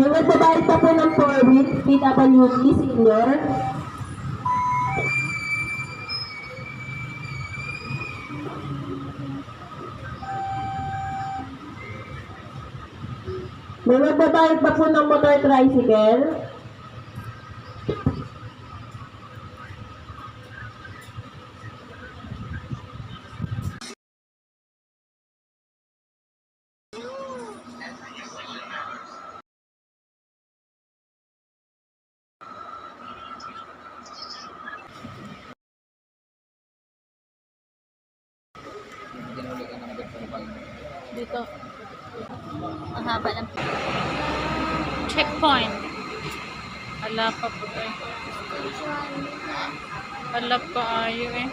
May nagbabayad pa po ng 4 weeks, PWD senior. May nagbabayad pa po ng motor tricycle. Dito. Ang haba ng checkpoint. Wala pa po eh. Wala pa ayo eh.